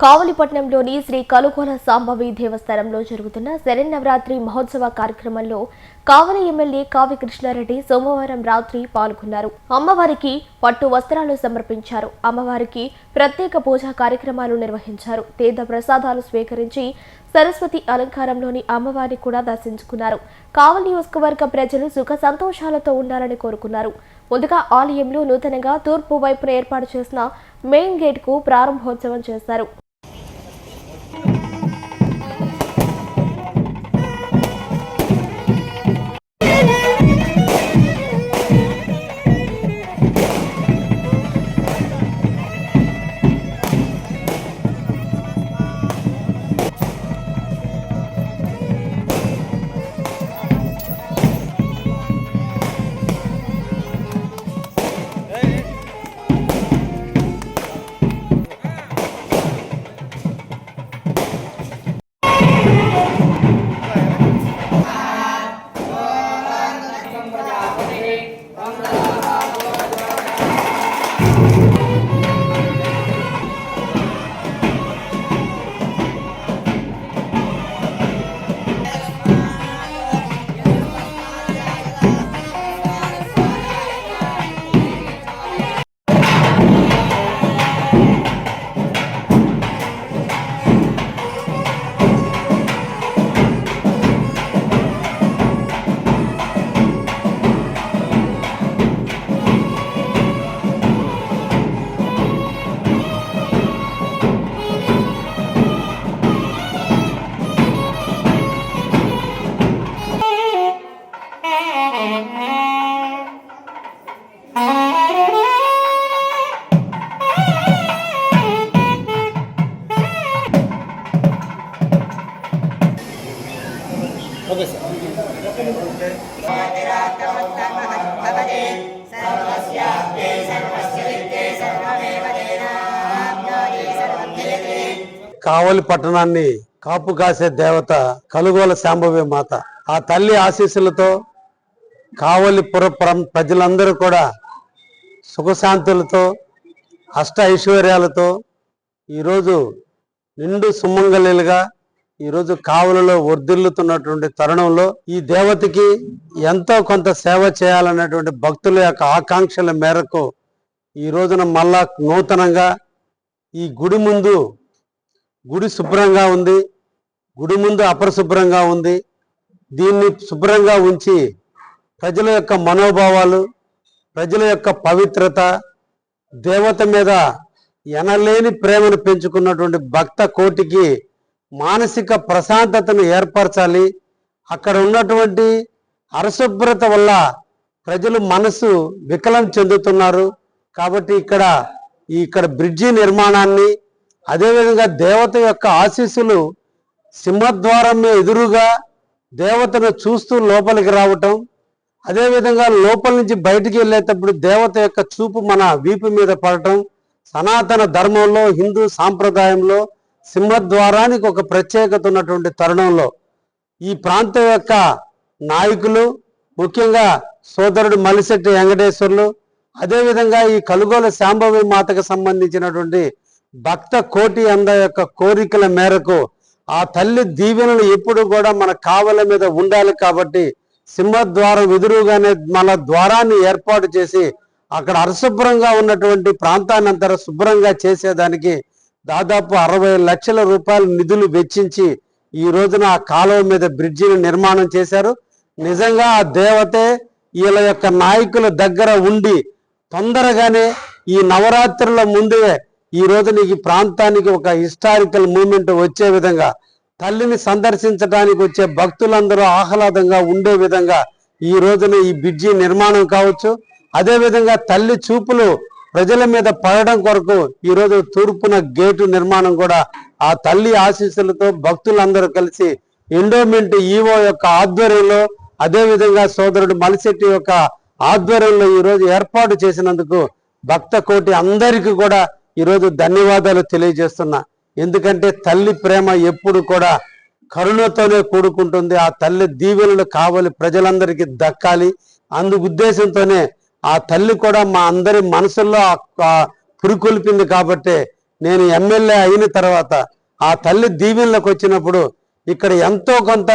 కావలిపట్నంలోని శ్రీ కలుకోల సాంబవి దేవస్థానంలో జరుగుతున్న శరన్నవరాత్రి మహోత్సవ కార్యక్రమంలో కావలి ఎమ్మెల్యే కావి కృష్ణారెడ్డి సోమవారం రాత్రి పాల్గొన్నారు. అమ్మవారికి పట్టు వస్త్రాలు సమర్పించారు. అమ్మవారికి ప్రత్యేక పూజా కార్యక్రమాలు నిర్వహించారు. తీర్థ ప్రసాదాలు స్వీకరించి సరస్వతి అలంకారంలోని అమ్మవారిని కూడా దర్శించుకున్నారు. కావలి నియోజకవర్గ ప్రజలు సుఖ సంతోషాలతో ఉండాలని కోరుకున్నారు. ముందుగా ఆలయంలో నూతనంగా తూర్పు వైపున ఏర్పాటు చేసిన మెయిన్ గేట్కు ప్రారంభోత్సవం చేశారు. కావలి పట్టణాన్ని కాపు కాసే దేవత కలుగోల శాంభవి మాత. ఆ తల్లి ఆశీస్సులతో కావలి పురపురం ప్రజలందరూ కూడా సుఖశాంతులతో అష్ట ఐశ్వర్యాలతో ఈరోజు నిండు సుమంగళిలుగా ఈరోజు కావులలో వర్ధిల్లుతున్నటువంటి తరుణంలో ఈ దేవతకి ఎంతో కొంత సేవ చేయాలన్నటువంటి భక్తుల యొక్క ఆకాంక్షల మేరకు ఈ రోజున మళ్ళా నూతనంగా ఈ గుడి ముందు గుడి శుభ్రంగా ఉంది గుడి ముందు అపరిశుభ్రంగా ఉంది. దీన్ని శుభ్రంగా ఉంచి ప్రజల యొక్క మనోభావాలు ప్రజల యొక్క పవిత్రత దేవత మీద ఎనలేని ప్రేమను పెంచుకున్నటువంటి భక్త కోటికి మానసిక ప్రశాంతతను ఏర్పరచాలి. అక్కడ ఉన్నటువంటి అరశుభ్రత వల్ల ప్రజలు మనసు వికలం చెందుతున్నారు. కాబట్టి ఇక్కడ ఇక్కడ బ్రిడ్జి నిర్మాణాన్ని అదేవిధంగా దేవత యొక్క ఆశీస్సులు సింహద్వారం ఎదురుగా దేవతను చూస్తూ లోపలికి రావటం అదేవిధంగా లోపల నుంచి బయటికి వెళ్ళేటప్పుడు దేవత యొక్క చూపు మన వీపు మీద పడటం సనాతన ధర్మంలో హిందూ సాంప్రదాయంలో సింహద్వారానికి ఒక ప్రత్యేకత ఉన్నటువంటి తరుణంలో ఈ ప్రాంతం యొక్క నాయకులు ముఖ్యంగా సోదరుడు మలిశెట్టి వెంకటేశ్వర్లు అదేవిధంగా ఈ కలుగోల శాంభవి మాతకు సంబంధించినటువంటి భక్త కోటి అంద యొక్క కోరికల మేరకు ఆ తల్లి దీవెనలు ఎప్పుడు కూడా మన కావల మీద ఉండాలి కాబట్టి సింహద్వారం ఎదురుగానే మన ద్వారాన్ని ఏర్పాటు చేసి అక్కడ అరశుభ్రంగా ఉన్నటువంటి ప్రాంతాన్ని అంతా శుభ్రంగా చేసేదానికి దాదాపు అరవై లక్షల రూపాయలు నిధులు వెచ్చించి ఈ రోజున ఆ కాలువ మీద బ్రిడ్జిని నిర్మాణం చేశారు. నిజంగా ఆ దేవతే వీళ్ళ యొక్క నాయకుల దగ్గర ఉండి తొందరగానే ఈ నవరాత్రుల ముందే ఈ రోజున ఈ ప్రాంతానికి ఒక హిస్టారికల్ మూమెంట్ వచ్చే విధంగా తల్లిని సందర్శించడానికి వచ్చే భక్తులందరూ ఆహ్లాదంగా ఉండే విధంగా ఈ రోజున ఈ బ్రిడ్జి నిర్మాణం కావచ్చు. అదే విధంగా తల్లి చూపులు ప్రజల మీద పడడం కొరకు ఈరోజు తూర్పున గేటు నిర్మాణం కూడా ఆ తల్లి ఆశీస్సులతో భక్తులందరూ కలిసి ఎండోమెంట్ ఈవో యొక్క ఆధ్వర్యంలో అదేవిధంగా సోదరుడు మలిశెట్టి యొక్క ఆధ్వర్యంలో ఈరోజు ఏర్పాటు చేసినందుకు భక్త కోటి అందరికీ కూడా ఈరోజు ధన్యవాదాలు తెలియజేస్తున్నా. ఎందుకంటే తల్లి ప్రేమ ఎప్పుడు కూడా కరుణతోనే కూడుకుంటుంది. ఆ తల్లి దీవెనలు కావాలి ప్రజలందరికీ దక్కాలి. అందు ఉద్దేశంతోనే ఆ తల్లి కూడా మా అందరి మనసుల్లో పురుకొల్పింది పురికొల్పింది కాబట్టి నేను ఎమ్మెల్యే అయిన తర్వాత ఆ తల్లి దీవెనలకు వచ్చినప్పుడు ఇక్కడ ఎంతో కొంత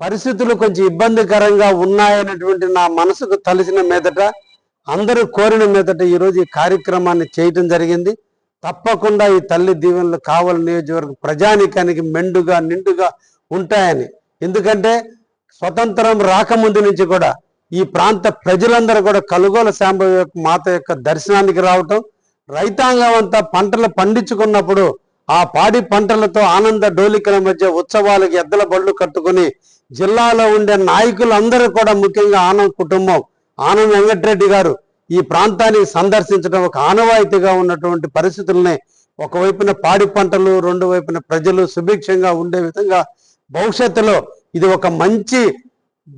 పరిస్థితులు కొంచెం ఇబ్బందికరంగా ఉన్నాయనేటువంటి నా మనసుకు తలిసిన మీదట అందరూ కోరిన మీదట ఈరోజు ఈ కార్యక్రమాన్ని చేయటం జరిగింది. తప్పకుండా ఈ తల్లి దీవెనలు కావలి నియోజకవర్గం ప్రజానికానికి మెండుగా నిండుగా ఉంటాయని. ఎందుకంటే స్వతంత్రం రాకముందు నుంచి కూడా ఈ ప్రాంత ప్రజలందరూ కూడా కలుగోల శాంబ యొక్క మాత యొక్క దర్శనానికి రావటం రైతాంగం అంతా పంటలు పండించుకున్నప్పుడు ఆ పాడి పంటలతో ఆనంద డోలికల మధ్య ఉత్సవాలకు ఎద్దల బళ్ళు కట్టుకుని జిల్లాలో ఉండే నాయకులందరూ కూడా ముఖ్యంగా ఆనంద్ కుటుంబం ఆనంద్ వెంకటరెడ్డి గారు ఈ ప్రాంతాన్ని సందర్శించడం ఒక ఆనవాయితీగా ఉన్నటువంటి పరిస్థితుల్ని ఒకవైపున పాడి పంటలు రెండు వైపున ప్రజలు సుభిక్షంగా ఉండే విధంగా భవిష్యత్తులో ఇది ఒక మంచి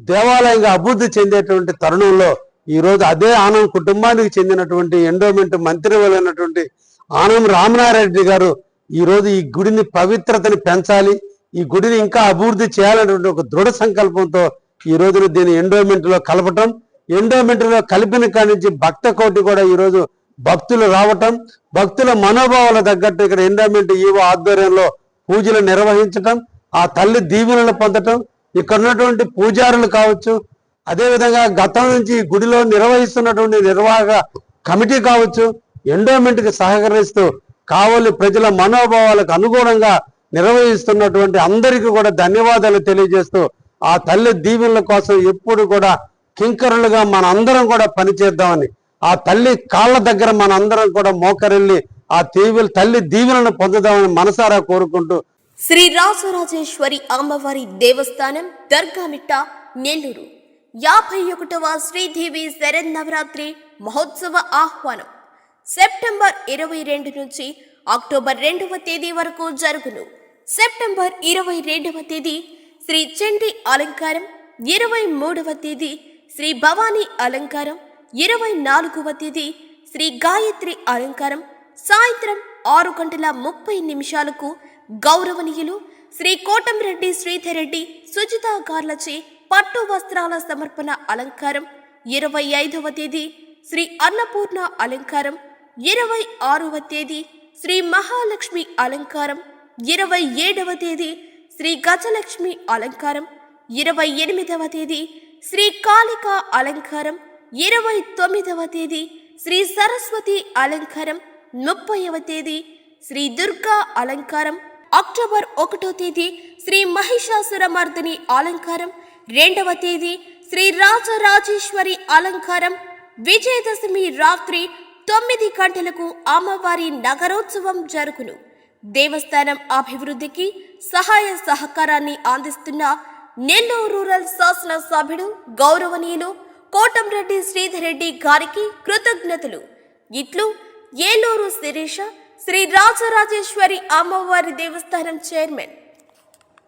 దేవాలయంగా అభివృద్ధి చెందేటువంటి తరుణంలో ఈ రోజు అదే ఆనం కుటుంబానికి చెందినటువంటి ఎండోమెంట్ మంత్రివలైనటువంటి ఆనం రామనారెడ్డి గారు ఈరోజు ఈ గుడిని పవిత్రతని పెంచాలి ఈ గుడిని ఇంకా అభివృద్ధి చేయాలనేటువంటి ఒక దృఢ సంకల్పంతో ఈ రోజున దీన్ని ఎండోమెంట్లో కలపటం ఎండోమెంట్లో కలిపిన కాడి నుంచి భక్త కోటి కూడా ఈ రోజు భక్తులు రావటం భక్తుల మనోభావాల తగ్గట్టు ఇక్కడ ఎండోమెంట్ ఈవో ఆధ్వర్యంలో పూజలు నిర్వహించటం ఆ తల్లి దీవెనలు పొందటం ఇక్కడ ఉన్నటువంటి పూజారులు కావచ్చు అదేవిధంగా గతం నుంచి గుడిలో నిర్వహిస్తున్నటువంటి నిర్వాహక కమిటీ కావచ్చు ఎండోమెంట్కి సహకరిస్తూ కావలి ప్రజల మనోభావాలకు అనుగుణంగా నిర్వహిస్తున్నటువంటి అందరికీ కూడా ధన్యవాదాలు తెలియజేస్తూ ఆ తల్లి దీవెనల కోసం ఎప్పుడు కూడా కింకరులుగా మన అందరం కూడా పనిచేద్దామని ఆ తల్లి కాళ్ళ దగ్గర మన అందరం కూడా మోకరెళ్ళి ఆ దీవెల తల్లి దీవెనలను పొందుదామని మనసారా కోరుకుంటూ శ్రీ రాజరాజేశ్వరి అమ్మవారి దేవస్థానం దర్గామిట్ట నెల్లూరు. యాభై ఒకటవ శ్రీదేవి శరన్నవరాత్రి మహోత్సవ ఆహ్వానం. సెప్టెంబర్ ఇరవై రెండు నుంచి అక్టోబర్ రెండవ తేదీ వరకు జరుగును. సెప్టెంబర్ ఇరవై రెండవ తేదీ శ్రీ చండి అలంకారం ఇరవై మూడవ తేదీ శ్రీ భవానీ అలంకారం ఇరవై నాలుగవ తేదీ శ్రీ గాయత్రి అలంకారం సాయంత్రం ఆరు గంటల ముప్పై నిమిషాలకు గౌరవనీయులు శ్రీ కోటంరెడ్డి శ్రీధర్ రెడ్డి సుజిత గార్లచే పట్టు వస్త్రాల సమర్పణ అలంకారం. ఇరవై ఐదవ తేదీ శ్రీ అన్నపూర్ణ అలంకారం. ఇరవై ఆరవ తేదీ శ్రీ మహాలక్ష్మి అలంకారం. ఇరవై ఏడవ తేదీ శ్రీ గజలక్ష్మి అలంకారం. ఇరవై ఎనిమిదవ తేదీ శ్రీ కాళిక అలంకారం. ఇరవై తొమ్మిదవ తేదీ శ్రీ సరస్వతి అలంకారం. ముప్పైవ తేదీ శ్రీ దుర్గా అలంకారం. అక్టోబర్ ఒకటో తేదీ శ్రీ మహిషాసురమర్దిని అలంకారం. రెండవ తేదీ శ్రీ రాజరాజేశ్వరి అలంకారం. విజయదశమి రాత్రి తొమ్మిది గంటలకు అమ్మవారి నగరోత్సవం జరుగును. దేవస్థానం అభివృద్ధికి సహాయ సహకారాన్ని అందిస్తున్న నెల్లూరు రూరల్ శాసన సభ్యుడు గౌరవనీయులు కోటంరెడ్డి శ్రీధర్ రెడ్డి గారికి కృతజ్ఞతలు. ఇట్లు ఏలూరు శిరీష శ్రీ రాజరాజేశ్వరి అమ్మవారి దేవస్థానం చైర్మన్.